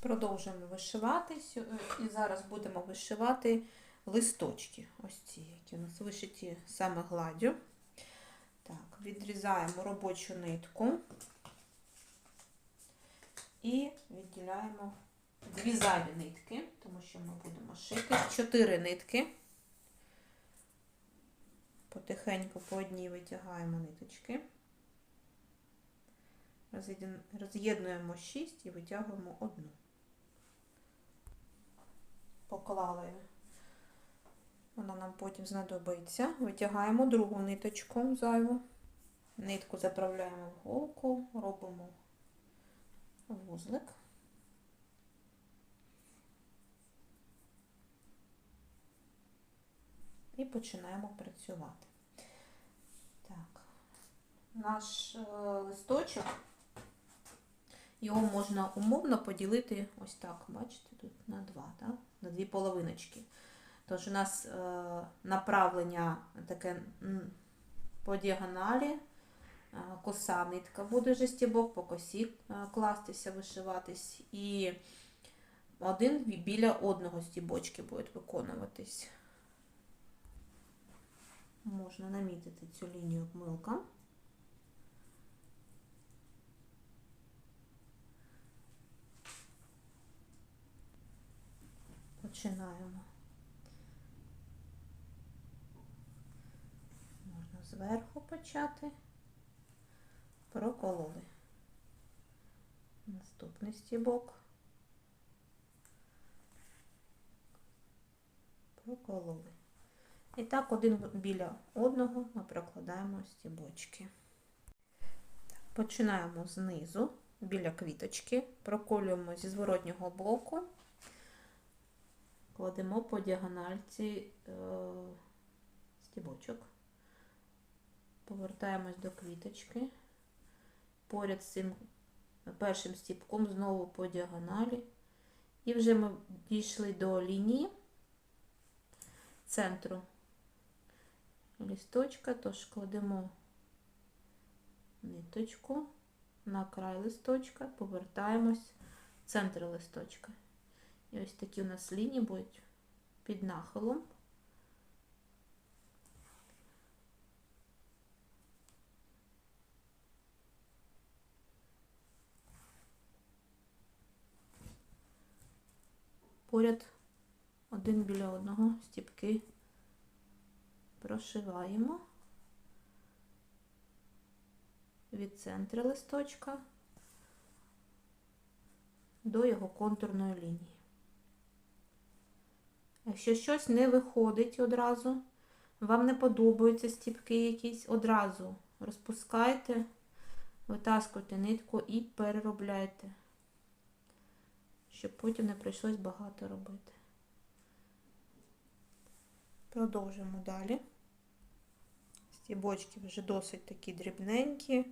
Продовжуємо вишивати. І зараз будемо вишивати листочки. Ось ці, які у нас вишиті саме гладдю. Так, відрізаємо робочу нитку і відділяємо дві зайві нитки, тому що ми будемо шити чотири нитки. Потихеньку по одній витягаємо ниточки. Роз'єднуємо 6 і витягуємо одну. Поклали. Вона нам потім знадобиться. Витягаємо другу ниточку зайву. Нитку заправляємо в голку, робимо вузлик. І починаємо працювати. Так, наш е, листочок, його можна умовно поділити ось так, бачите, тут на два, так? на дві половиночки. Тож у нас е, направлення таке по діагоналі, е, коса нитка буде вже стібок, по косі е, кластися, вишиватись, і один біля одного стібочки будуть виконуватись. Можна намітити цю лінію обмилка. Починаємо. Можна зверху почати. Прокололи. Наступний стібок. Прокололи. І так один біля одного ми прокладаємо стібочки. Починаємо знизу, біля квіточки, проколюємо зі зворотнього боку, кладемо по діагональці е, стібочок, повертаємось до квіточки, поряд з цим першим стібком знову по діагоналі. І вже ми дійшли до лінії центру листочка, тож кладемо ниточку на край листочка, повертаємось в центр листочка. І ось такі у нас лінії будуть під нахилом. Поряд один біля одного стіпки прошиваємо від центру листочка до його контурної лінії. Якщо щось не виходить одразу, вам не подобаються стіпки якісь, одразу розпускайте, витаскуйте нитку і переробляйте, щоб потім не прийшлось багато робити. Продовжуємо далі. Стібочки вже досить такі дрібненькі.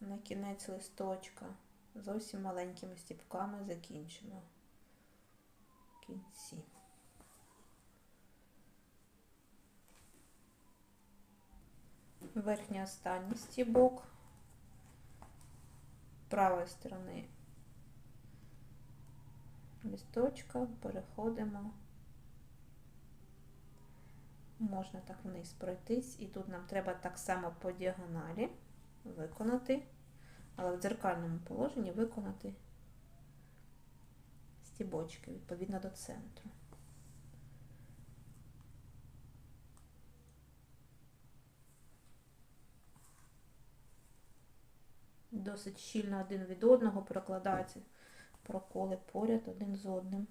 На кінець листочка. Зовсім маленькими стібками закінчимо кінці. Верхній останній стібок правої сторони листочка переходимо можна так вниз пройтись, і тут нам треба так само по діагоналі виконати, але в дзеркальному положенні виконати стібочки відповідно до центру. Досить щільно один від одного прокладаються проколи поряд один з одним.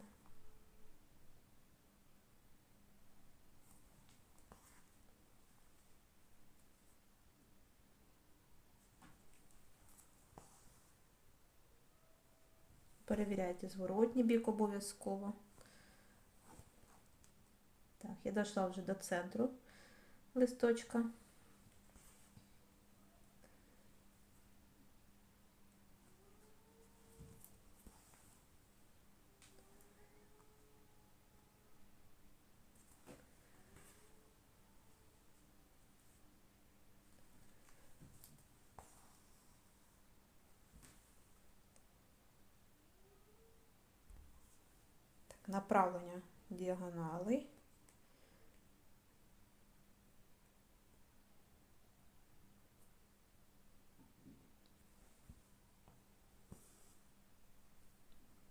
Перевіряйте зворотній бік обов'язково. Так, я дійшла вже до центру листочка. Направлення діагонали.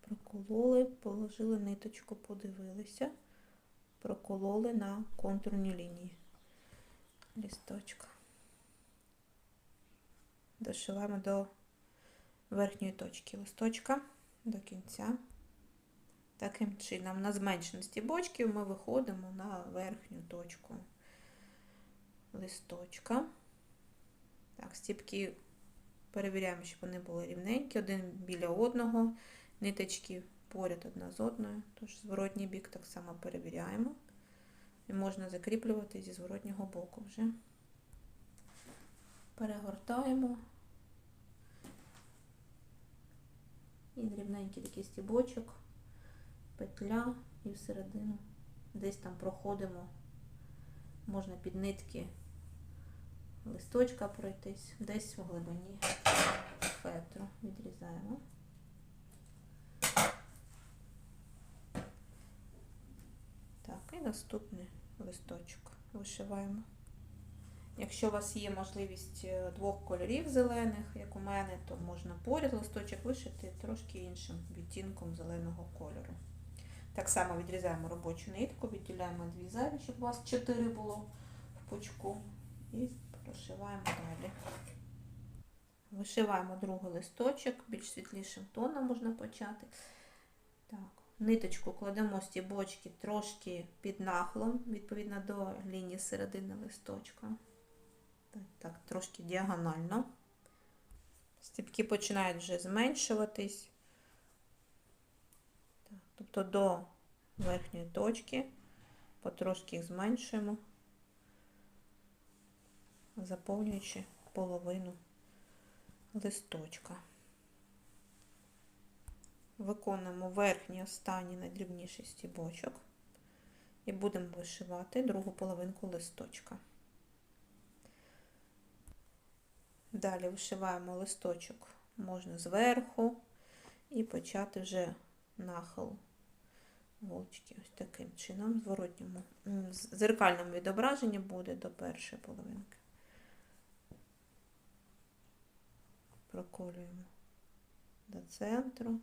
Прокололи, положили ниточку, подивилися, прокололи на контурній лінії лісточка. Дошиваємо до верхньої точки листочка до кінця. Таким чином, на зменшеність стібочків ми виходимо на верхню точку листочка. Так, стібки перевіряємо, щоб вони були рівненькі, один біля одного, ниточки поряд одна з одною, тож зворотній бік так само перевіряємо. І можна закріплювати зі зворотнього боку вже. Перегортаємо. І дрібненький такий стібочок, петля і всередину. Десь там проходимо, можна під нитки листочка пройтись, десь у глибині фетру відрізаємо. Так, і наступний листочок вишиваємо. Якщо у вас є можливість е, двох кольорів зелених, як у мене, то можна поряд листочок вишити трошки іншим відтінком зеленого кольору. Так само відрізаємо робочу нитку, відділяємо дві зайві, щоб у вас чотири було в пучку. І прошиваємо далі. Вишиваємо другий листочок, більш світлішим тоном можна почати. Так, Ниточку кладемо стібочки трошки під нахлом, відповідно до лінії середини листочка. Так, так, трошки діагонально. Стібки починають вже зменшуватись. Тобто до верхньої точки, потрошки їх зменшуємо, заповнюючи половину листочка. Виконуємо верхній останній найдрібніший стібочок і будемо вишивати другу половинку листочка. Далі вишиваємо листочок можна зверху і почати вже нахил голочки ось таким чином, зворотньому, зеркальному відображенні буде до першої половинки. Проколюємо до центру.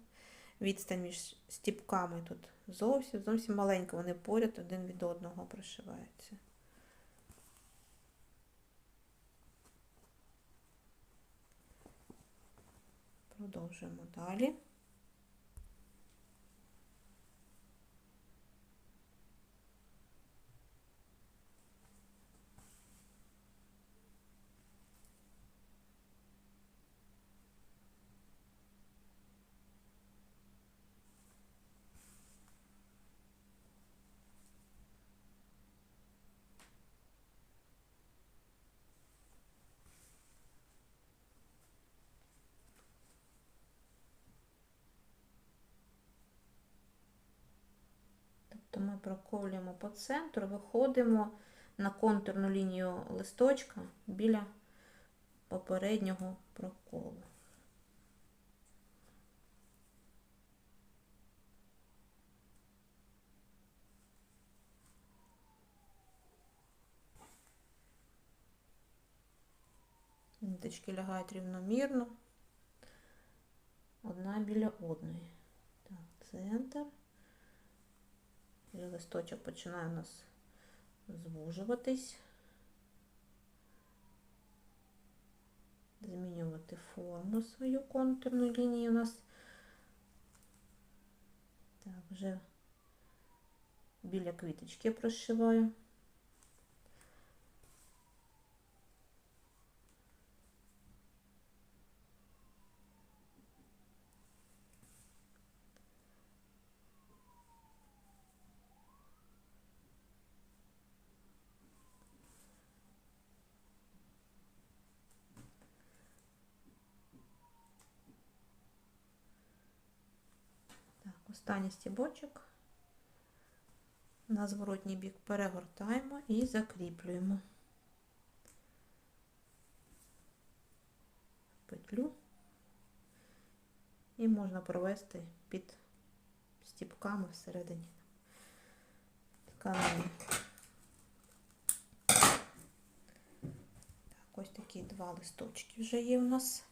Відстань між стіпками тут зовсім зовсім маленька, вони поряд один від одного прошиваються. Продовжуємо далі. Тобто ми проколюємо по центру, виходимо на контурну лінію листочка біля попереднього проколу. Ниточки лягають рівномірно, одна біля одної. Так, центр. І листочок починає у нас звужуватись, змінювати форму свою контурну лінію у нас. Так, вже біля квіточки прошиваю. Останній стібочок на зворотній бік перегортаємо і закріплюємо петлю і можна провести під стіпками всередині тканини. Так, ось такі два листочки вже є у нас.